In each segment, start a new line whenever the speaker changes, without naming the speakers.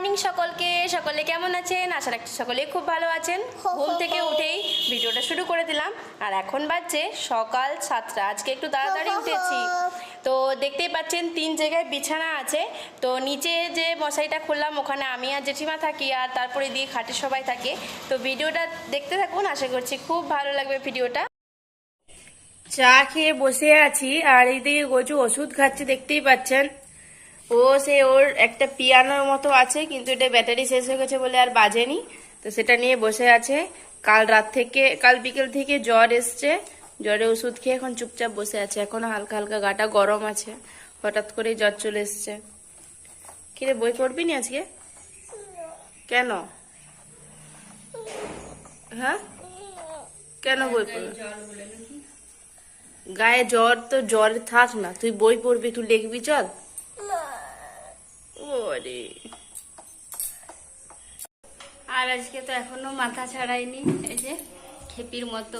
Morning সকলকে সকলে কেমন আছেন? আশা রাখছি সকলে খুব ভালো আছেন। ঘুম থেকে উঠেই ভিডিওটা শুরু করে দিলাম। আর এখন বাজছে সকাল সাতটা। আজকে একটু তাড়াতাড়ি উঠেছি। তো দেখতেই পাচ্ছেন তিন জায়গায় বিছানা আছে। তো নিচে যে মশারিটা খুললাম ওখানে আমি আর জেঠিমা থাকি আর তারপরে দিয়ে খাটে সবাই থাকে। তো ভিডিওটা দেখতে থাকুন আশা করছি খুব ভালো লাগবে ভিডিওটা। চা খেয়ে বসে আছি আর এইদিকে গজু ওষুধ খাচ্ছে দেখতেই পাচ্ছেন। ও সে ওর একটা পিয়ানোর মতো আছে, কিন্তু এটা ব্যাটারি শেষ হয়ে গেছে বলে আর বাজেনি। তো সেটা নিয়ে বসে আছে। কাল রাত থেকে, কাল বিকেল থেকে জ্বর এসছে। জ্বরে ওষুধ খেয়ে এখন চুপচাপ বসে আছে। এখনও হালকা হালকা গাটা গরম আছে। হঠাৎ করেই জ্বর চলে এসছে। কিরে, বই পড়বি নি আজকে? কেন? হ্যাঁ? কেন বই পড়বি? গায়ে জ্বর তো জ্বর থাক না। তুই বই পড়বি তুই লিখবি, চল। ওরে
আর আজকে তো এখনও মাথা ছাড়াইনি, এই যে খেপির মতো।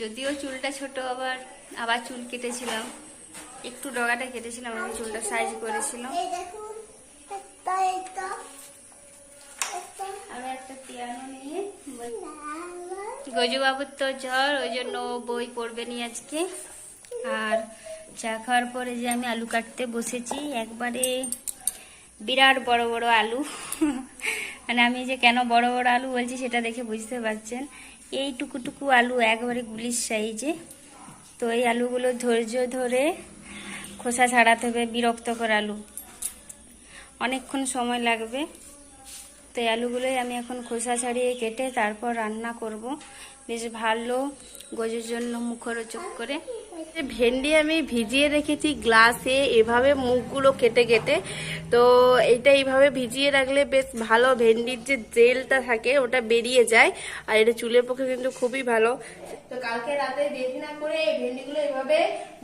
যদিও চুলটা ছোট, আবার আবার চুল কেটেছিলাম। একটু ডগাটা কেটেছিলাম, আমি চুলটা সাইজ করেছিলাম। গজুবাবুর তো জ্বর, ওই জন্য বই পড়বে নি আজকে। আর চা খাওয়ার পরে যে আমি আলু কাটতে বসেছি, একবারে বিরাট বড় বড় আলু। মানে আমি যে কেন বড় বড় আলু বলছি সেটা দেখে বুঝতে পারছেন। এই টুকুটুকু আলু একবারে গুলির সাইজে। তো এই আলুগুলো ধৈর্য ধরে খোসা ছাড়াতে হবে, বিরক্তকর আলু। অনেকক্ষণ সময় লাগবে। তো এই আলুগুলোই আমি এখন খোসা ছাড়িয়ে কেটে তারপর রান্না করব। বেশ ভালো গজের জন্য মুখরোচক করে।
ভেন্ডি আমি ভিজিয়ে রেখেছি গ্লাসে, এভাবে মুখগুলো কেটে কেটে। তো এটা এইভাবে ভিজিয়ে রাখলে বেশ ভালো ভেন্ডির যে জেলটা থাকে, ওটা বেরিয়ে যায়। আর এটা চুলের পক্ষে কিন্তু খুবই ভালো। তো কালকে রাতে দেরি না করে এই ভেন্ডিগুলো এইভাবে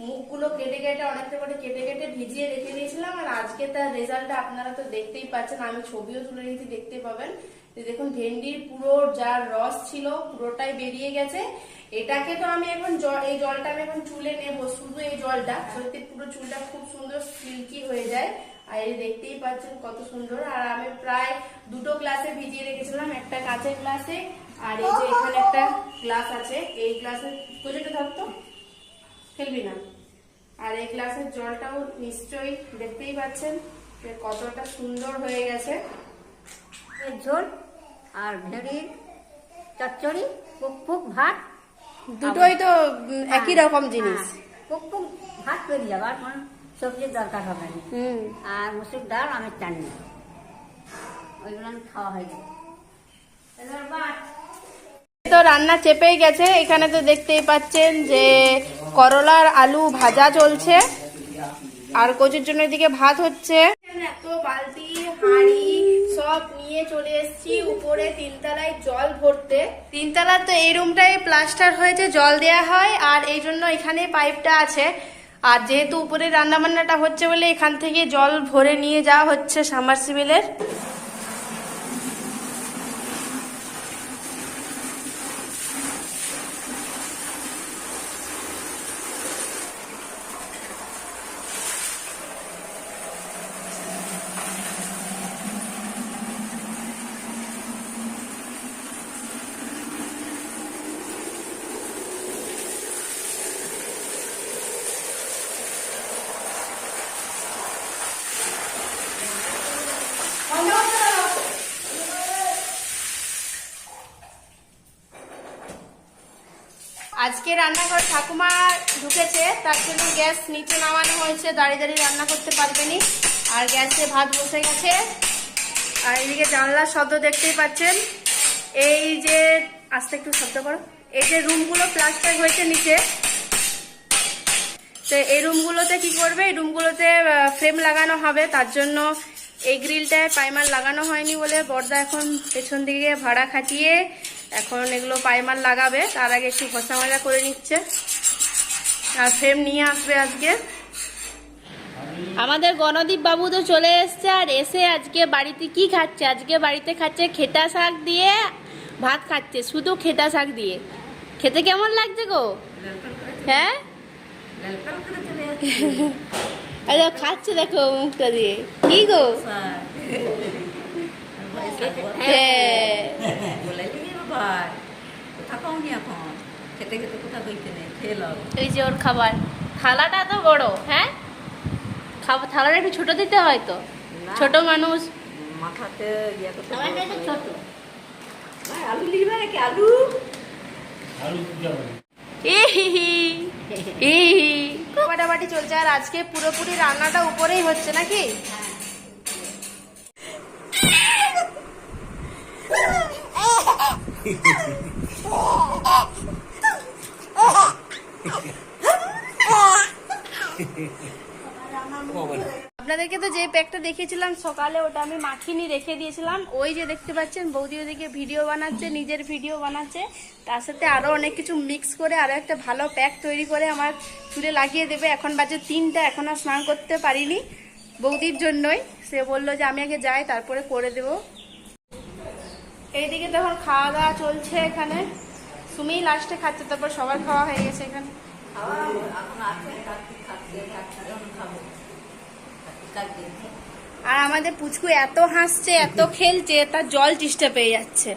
মুখগুলো কেটে কেটে, অনেকটা করে কেটে কেটে ভিজিয়ে রেখে দিয়েছিলাম। আর আজকে তার রেজাল্টটা আপনারা তো দেখতেই পাচ্ছেন, আমি ছবিও তুলে রেখেছি দেখতে পাবেন। দেখুন, ভেন্ডির পুরো যার রস ছিল, পুরোটাই বেরিয়ে গেছে। এটাকে তো আমি এখন এই জলটা আমি এখন চুলে নেব, শুধু এই জলটা। সত্যি পুরো চুলটা খুব সুন্দর সিল্কি হয়ে যায়। আর এই দেখতেই পাচ্ছেন কত সুন্দর। আর আমি প্রায় দুটো গ্লাসে ভিজিয়ে রেখেছিলাম, একটা কাঁচের গ্লাসে। আর এই যে এখানে একটা গ্লাস আছে, এই গ্লাসে পুজোটা থাকতো ফেলবি না। আর এই গ্লাসের জলটাও নিশ্চয়ই দেখতেই পাচ্ছেন কতটা সুন্দর হয়ে গেছে।
ঝোল আর ভেড়ির চচ্চড়ি পুক ভাত।
দুটোই তো একই রকম জিনিস।
হ্যাঁ, পুক পুক ভাত বেরিয়ে যাবে আর কোনো সবজির দরকার হবে না। আর মুসুর ডাল আমের চাটনি। ওইগুলো আমি খাওয়া হয়ে যাবে
তো রান্না চেপেই গেছে এখানে তো দেখতেই পাচ্ছেন যে করলার আলু ভাজা চলছে আর কচুর জন্য এদিকে ভাত হচ্ছে। এত বালতি হাঁড়ি সব নিয়ে চলে এসেছি উপরে তিনতলায় জল ভরতে। তিনতলা তো এই রুমটাই প্লাস্টার হয়েছে, জল দেয়া হয়, আর এই জন্য এখানে পাইপটা আছে। আর যেহেতু উপরে রান্নাবান্নাটা হচ্ছে বলে এখান থেকে জল ভরে নিয়ে যাওয়া হচ্ছে সামারসিবিলের। আজকে রান্নাঘর ঠাকুমা ঢুকেছে, তার জন্য গ্যাস নিচে নামানো হয়েছে, দাঁড়িয়ে দাঁড়িয়ে রান্না করতে পারবেনি। আর গ্যাসে ভাত বসে গেছে। আর এদিকে জানলার শব্দ দেখতেই পাচ্ছেন। এই যে, আস্তে একটু শব্দ করো। এই যে রুমগুলো প্লাস্টার হয়েছে নিচে। তো এই রুমগুলোতে কি করবে? এই রুমগুলোতে ফ্রেম লাগানো হবে। তার জন্য এই গ্রিলটায় পাইমার লাগানো হয়নি বলে বর্দা এখন পেছন দিকে ভাড়া খাটিয়ে এখন এগুলো পাইমার লাগাবে তার আগে একটু ঘষা মাজা করে নিচ্ছে। আর ফ্রেম নিয়ে আসবে আজকে। আমাদের গণদীপ বাবু তো চলে এসছে আর এসে আজকে বাড়িতে কি খাচ্ছে? আজকে বাড়িতে খাচ্ছে খেটা শাক দিয়ে ভাত খাচ্ছে শুধু খেটা শাক দিয়ে। খেতে কেমন লাগছে গো? হ্যাঁ? আরে খাচ্ছে দেখো মুখটা দিয়ে। কি গো? হ্যাঁ।
কোথা পাওনি এখন। খেতে খেতে কোথা কইতে নেই খেয়ে লও।
এই যে ওর খাবার। থালাটা তো বড় হ্যাঁ? খাবার থালাটা একটু ছোট দিতে হয় তো। ছোট মানুষ।
মাথাতে ইয়ে করতে
ছোট।
ভাই, আলু লিখবে নাকি? আলু?
ইহি ইহি চলছে আর আজকে পুরোপুরি রান্নাটা উপরেই হচ্ছে নাকি? আপনাদেরকে তো যে প্যাকটা দেখিয়েছিলাম সকালে, ওটা আমি মাখিনি রেখে দিয়েছিলাম। ওই যে দেখতে পাচ্ছেন, বৌদি ওদিকে ভিডিও বানাচ্ছে, নিজের ভিডিও বানাচ্ছে। তার সাথে আরও অনেক কিছু মিক্স করে, আরও একটা ভালো প্যাক তৈরি করে আমার চুলে লাগিয়ে দেবে। এখন বাজে তিনটা, এখন আর স্নান করতে পারিনি। বৌদির জন্যই, সে বলল যে আমি আগে যাই, তারপরে করে দেবো। এইদিকে তখন খাওয়া দাওয়া চলছে এখানে। তুমি লাস্টে খাচ্ছে, তারপর সবার খাওয়া হয়ে গেছে এখানে। আর আমাদের পুচকু এত হাসছে, এত খেলছে, তার জল চেষ্টা পেয়ে যাচ্ছে।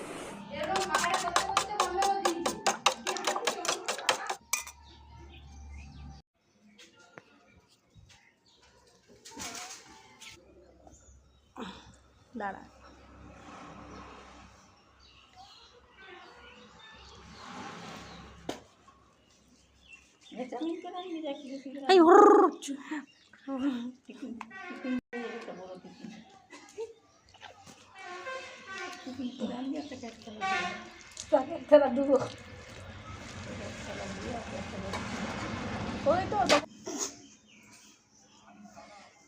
হুরর চু।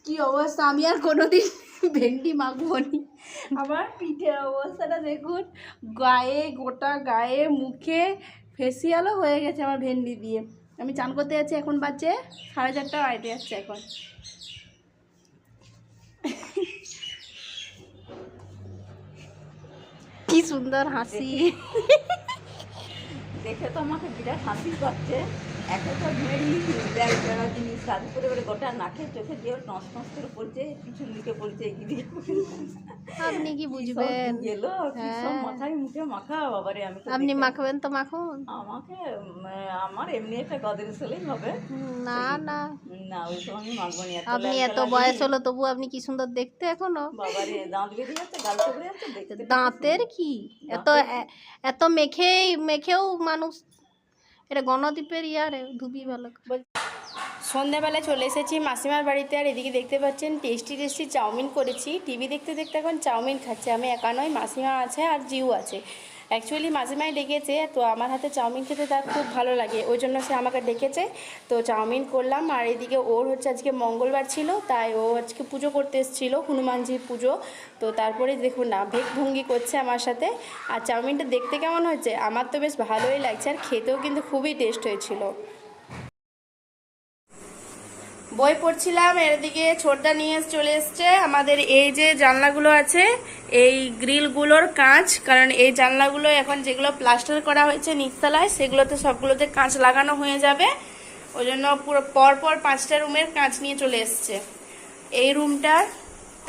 কি অবস্থা? আমি আর কোনোদিন ভেন্ডি মাখবো নি। আমার পিঠের অবস্থাটা দেখুন, গায়ে, গোটা গায়ে, মুখে ফেসিয়ালও হয়ে গেছে আমার ভেন্ডি দিয়ে। আমি চান করতে যাচ্ছি এখন বাজে সাড়ে চারটা বাড়িতে যাচ্ছে এখন। কি সুন্দর হাসি।
দেখে তো আমাকে বিরাট হাসি পাচ্ছে। এখন তো ভেড়ি ব্যাগ বেড়া কাজ করে করে গোটা নাকে চোখে দিয়ে নস নস করে পড়ছে পিছন দিকে পড়ছে এগিয়ে
আপনি কি বুঝবেন?
গেলো সব
হ্যাঁ।
মাথায় মুখে মাখা বাবারে আমি
আপনি মাখবেন তো মাখুন?
আমাকে আমার এমনি একটা গদরেজ হলেই হবে।
না না।
না ওই সব আমি মাখবো নি
আপনি এত বয়স হলো তবু আপনি কি সুন্দর দেখতে এখনও?
বাবারে দাঁত বেরিয়ে যাচ্ছে গাল চবড়ে যাচ্ছে দেখতে
দাঁতের কি? এত এত মেখে মেখেও মানুষ এটা গণদ্বীপের ইয়ারে ধুবি ভালো সন্ধ্যাবেলায় চলে এসেছি মাসিমার বাড়িতে আর এদিকে দেখতে পাচ্ছেন টেস্টি টেস্টি চাউমিন করেছি। টিভি দেখতে দেখতে এখন চাউমিন খাচ্ছে। আমি একা নয় মাসিমা আছে আর জিউ আছে। অ্যাকচুয়ালি মাসিমাই ডেকেছে, তো আমার হাতে চাউমিন খেতে তার খুব ভালো লাগে। ওই জন্য সে আমাকে ডেকেছে। তো চাউমিন করলাম আর এদিকে ওর হচ্ছে আজকে মঙ্গলবার ছিল, তাই ও আজকে পুজো করতে এসেছিল, হনুমানজির পুজো। তো তারপরে দেখুন না ভেক ভঙ্গি করছে আমার সাথে। আর চাউমিনটা দেখতে কেমন হয়েছে? আমার তো বেশ ভালোই লাগছে আর খেতেও কিন্তু খুবই টেস্ট হয়েছিল। বই পড়ছিলাম এদিকে ছোটদা নিয়ে চলে এসছে। আমাদের এই যে জানলাগুলো আছে, এই গ্রিলগুলোর কাঁচ, কারণ এই জানলাগুলো এখন যেগুলো প্লাস্টার করা হয়েছে নিচতলায়, সেগুলোতে সবগুলোতে কাঁচ লাগানো হয়ে যাবে। ওই জন্য পুরো পর পর পাঁচটা রুমের কাঁচ নিয়ে চলে এসছে। এই রুমটা,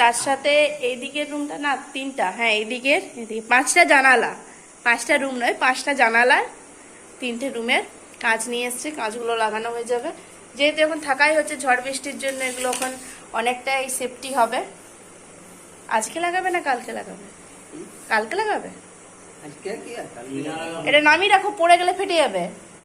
তার সাথে এই দিকের রুমটা না, তিনটা হ্যাঁ এইদিকের এদিকে পাঁচটা জানালা। পাঁচটা রুম নয়, পাঁচটা জানালার তিনটে রুমের কাঁচ নিয়ে এসছে, কাঁচগুলো লাগানো হয়ে যাবে। যেহেতু এখন থাকাই হচ্ছে ঝড় বৃষ্টির জন্য এগুলো এখন অনেকটাই সেফটি হবে। আজকে লাগাবে না কালকে লাগাবে? কালকে লাগাবে? এটা নামিয়ে রাখো পড়ে গেলে ফেটে যাবে।